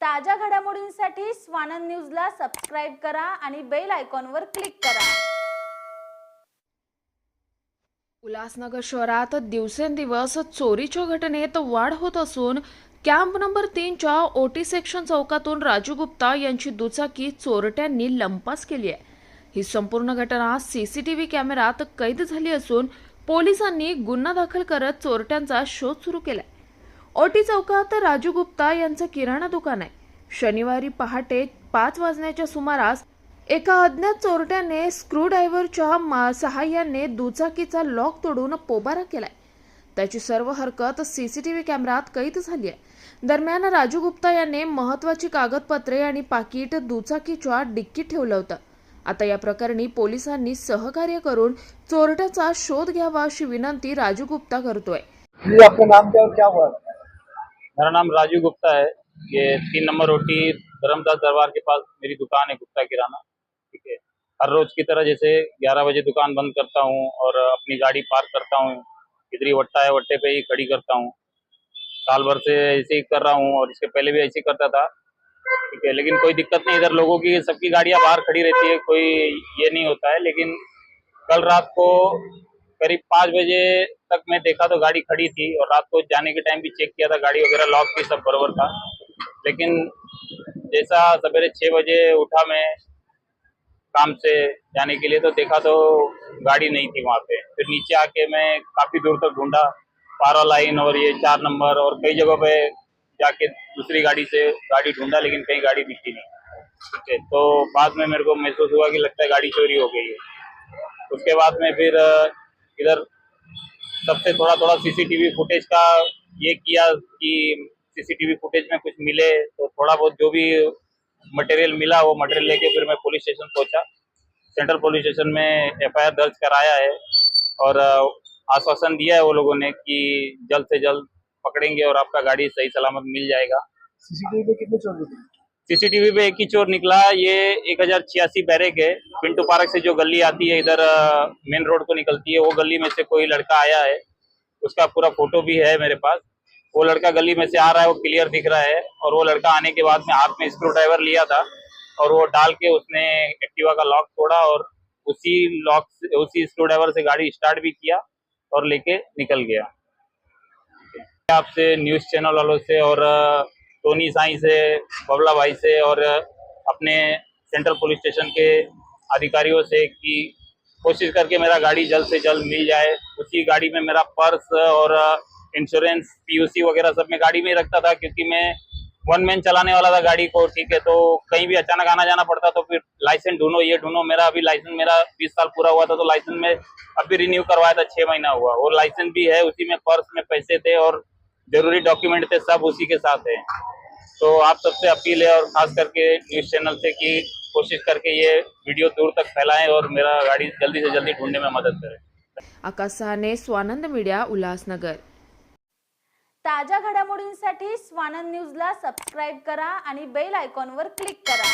ताज्या घडामोडींसाठी स्वानंद न्यूजला सबस्क्राईब करा आणि बेल आयकॉनवर क्लिक करा. उल्हासनगर शहरात दिवसेंदिवस चोरीच्या घटनेत वाढ होत असून कॅम्प नंबर तीनच्या ओटी सेक्शन चौकातून राजू गुप्ता यांची दुचाकी चोरट्यांनी लंपास केली आहे. ही संपूर्ण घटना सीसीटीव्ही कॅमेरात कैद झाली असून पोलिसांनी गुन्हा दाखल करत चोरट्यांचा शोध सुरू केलाय. ओटी चौकात राजू गुप्ता यांचं किराणा दुकान आहे. शनिवारी पहाटे पाच वाजण्याच्या सुमारास एका अज्ञात चोरट्याने स्क्रूड्रायव्हरच्या सहाय्याने दुचाकीचा लॉक तोडून पोबारा केलाय. त्याची सर्व हरकत सीसीटीव्ही कॅमेरात कैद झाली आहे. दरम्यान राजू गुप्ता याने महत्वाची कागदपत्रे आणि पाकिट दुचाकीच्या डिक्कीत ठेवलं होतं. आता या प्रकरणी पोलिसांनी सहकार्य करून चोरट्याचा शोध घ्यावा अशी विनंती राजू गुप्ता करतोय. मेरा नाम राजू गुप्ता है। ये तीन नंबर रोटी धर्मदास दरबार के पास मेरी दुकान है, गुप्ता किराना। ठीक है। हर रोज की तरह जैसे 11 बजे दुकान बंद करता हूँ और अपनी गाड़ी पार्क करता हूँ, इधर ही वट्टा है, वट्टे पे ही खड़ी करता हूँ। साल भर से ऐसे ही कर रहा हूँ और इसके पहले भी ऐसे ही करता था। ठीक है। लेकिन कोई दिक्कत नहीं, इधर लोगों की सबकी गाड़ियाँ बाहर खड़ी रहती है, कोई ये नहीं होता है। लेकिन कल रात को करीब पाँच बजे तक मैं देखा तो गाड़ी खड़ी थी और रात को जाने के टाइम भी चेक किया था, गाड़ी वगैरह लॉक थी सब बरोबर था। लेकिन जैसा सवेरे छः बजे उठा मैं काम से जाने के लिए तो देखा तो गाड़ी नहीं थी वहाँ पे। फिर नीचे आके मैं काफ़ी दूर तक ढूंढा, पारा लाइन और ये चार नंबर और कई जगहों पे जाके दूसरी गाड़ी से गाड़ी ढूंढा, लेकिन कहीं गाड़ी दिखी नहीं। ठीक है तो बाद में मेरे को महसूस हुआ कि लगता है गाड़ी चोरी हो गई है। उसके बाद में फिर, इधर सबसे थोड़ा थोड़ा सीसीटीवी फुटेज का ये किया कि सीसीटीवी फुटेज में कुछ मिले तो थोड़ा बहुत जो भी मटेरियल मिला, वो मटेरियल लेके फिर मैं पुलिस स्टेशन पहुँचा। सेंट्रल पुलिस स्टेशन में एफआईआर दर्ज कराया है और आश्वासन दिया है वो लोगों ने कि जल्द से जल्द पकड़ेंगे और आपका गाड़ी सही सलामत मिल जाएगा। सीसीटीवी पे कितने चोर सीसीटीवी पे एक ही चोर निकला ये एक हज़ार छियासी बैरेक है। पिंटू पार्क से जो गली आती है, इधर मेन रोड को निकलती है, वो गली में से कोई लड़का आया है। उसका पूरा फ़ोटो भी है मेरे पास। वो लड़का गली में से आ रहा है, वो क्लियर दिख रहा है और वो लड़का आने के बाद में हाथ में स्क्रू ड्राइवर लिया था और वो डाल के उसने एक्टिवा का लॉक तोड़ा और उसी लॉक उसी स्क्रू ड्राइवर से गाड़ी स्टार्ट भी किया और लेके निकल गया। आपसे न्यूज़ चैनल वालों से और टोनी साई से, बबला भाई से और अपने सेंट्रल पुलिस स्टेशन के अधिकारियों से कि कोशिश करके मेरा गाड़ी जल्द से जल्द मिल जाए। उसी गाड़ी में मेरा पर्स और इंश्योरेंस पीयूसी वगैरह सब मैं गाड़ी में ही रखता था क्योंकि मैं वन मैन चलाने वाला था गाड़ी को, ठीक है? तो कहीं भी अचानक आना जाना पड़ता तो फिर लाइसेंस ढूंढो, ये ढूंढो। मेरा अभी लाइसेंस मेरा बीस साल पूरा हुआ था तो लाइसेंस में अभी रिन्यू करवाया था छः महीना हुआ। वो लाइसेंस भी है, उसी में पर्स में पैसे थे और ज़रूरी डॉक्यूमेंट थे सब उसी के साथ है। तो आप सबसे अपील है और खास करके न्यूज़ चैनल से कि कोशिश करके ये वीडियो दूर तक फैलाएँ और मेरा गाड़ी जल्दी से जल्दी ढूँढने में मदद करें। आकाश सहाने स्वानंद मीडिया उल्हासनगर। ताज्या घडामोडींसाठी स्वानंद न्यूजला सबस्क्राईब करा आणि बेल आयकॉनवर क्लिक करा.